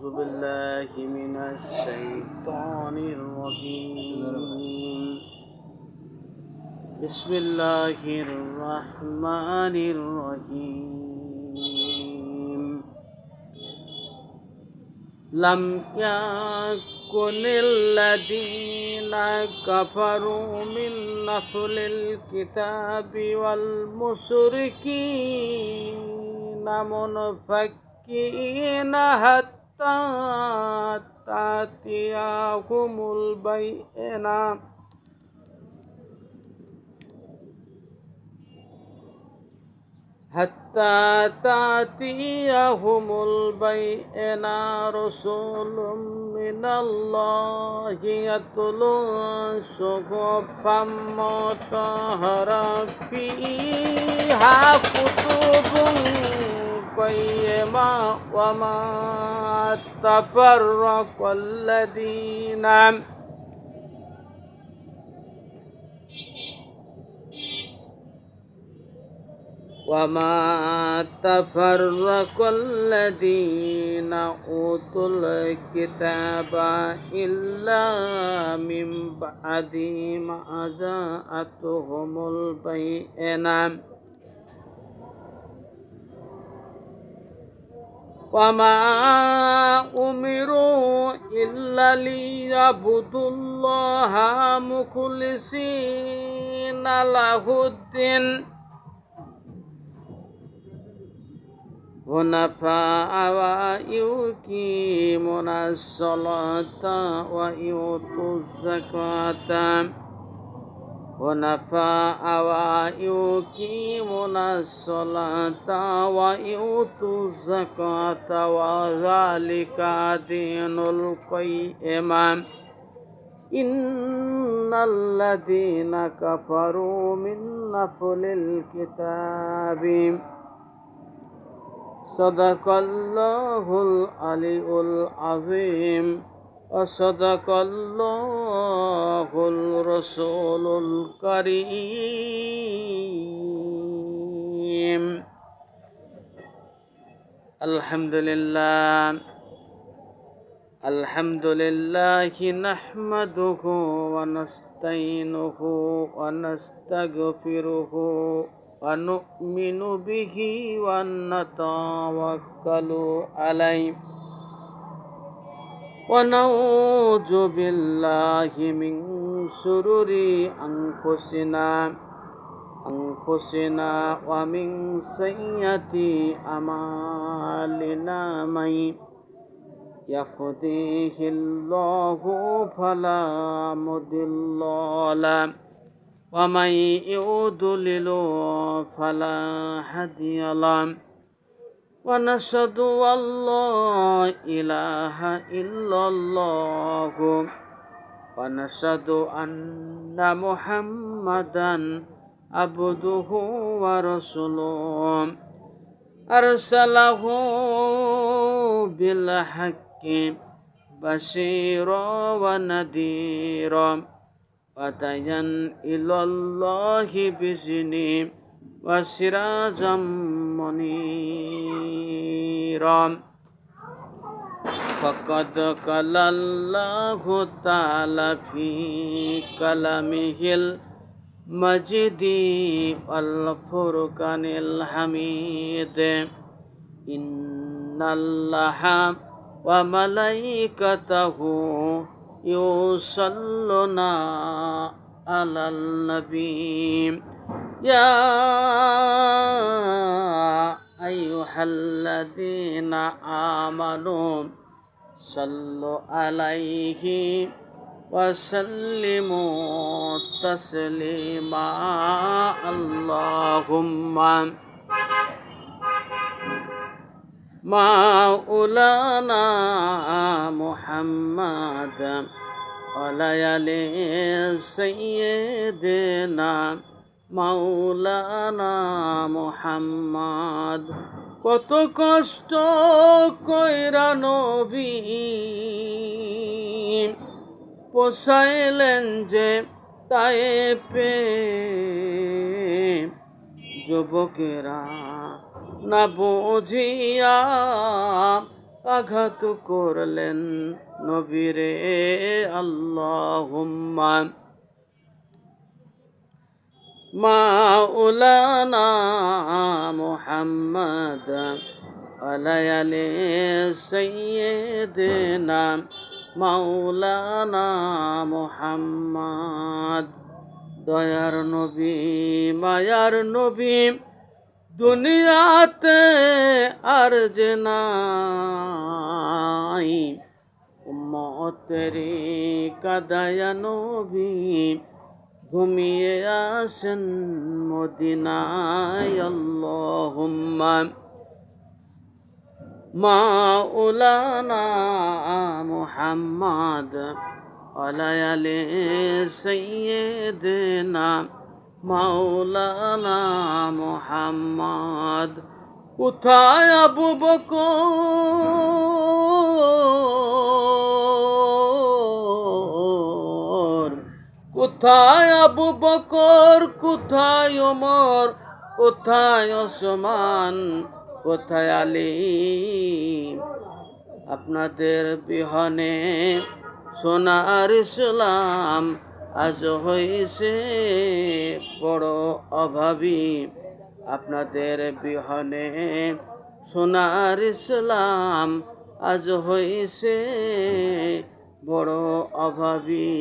أعوذ بالله من الشيطان الرجيم بسم الله الرحمن الرحيم لم يكن الذين كفروا من نفل الكتاب والمشركين منفكين حتى تأتيهم البينة حتى تأتيهم البينة رسول من الله يتلو صحفا مطهرة فيها كتب قيمة وما تفرق الذين. وما تفرق الذين أوتوا الكتاب إلا من بعد ما جاءتهم البينة. وما أمروا إلا ليعبدوا الله مخلصين له الدين. حنفاء ويقيمون الصلاة ويؤتوا الزكاة. حنفاء ويقيمون الصلاة ويؤتوا الزكاة وذلك دين القيمة إن الذين كفروا من نفل الكتاب صدق الله العلي العظيم وصدق الله الرسول الكريم. الحمد لله الحمد لله نحمده ونستعينه ونستغفره ونؤمن به ونتوكل عليه. ونعوذ بالله من شرور أنفسنا أنفسنا ومن سيئات أعمالنا من يهديه الله فلا مضل له ومن يضلل فلا هادي له ونشهد أن لا إله إلا الله ونشهد أن محمدا عبده ورسوله أرسله بالحق بشيرا ونذيرا وديا إلى الله بإذنه وسراجا منيرا فقد قال الله تعالى في كلامه المجيد والفرقان الحميد إن الله وملائكته يصلون على النبي يا أيها الذين آمنوا صلوا عليه وسلموا تسليما. اللهم مولانا محمد وليالي سيدنا مولانا محمد কত কষ্ট কইরা নবী পোষাইলেন যে তাই পে যুবকেরা না বুঝিয়া আঘাত করলেন নবীরে, আল্লাহুম্মা। মাওলানা মুহাম্মদ আলায়ালে সাইয়্যিদিনা মাওলানা মুহাম্মদ। দয়ার নবী, মায়ার নবী, দুনিয়াতে আর যে নাই। উম্মতেরি কাদায়া ঘুমিয়ে আসেন মদিনায় আল্লাহুম্মা মাওলানা মুহাম্মদ আলায়ালে সাইয়্যিদিনা মাওলানা মুহাম্মদ। কোথায় আবু বকর? কোথায় আবু বকর, কোথায় ওমর, কোথায় ওসমান, কোথায় আলী? আপনাদের বিহনে সোনার ইসলাম আজ হয়েছে বড় অভাবী। আপনাদের বিহনে সোনার ইসলাম আজ হয়েছে বড় অভাবী।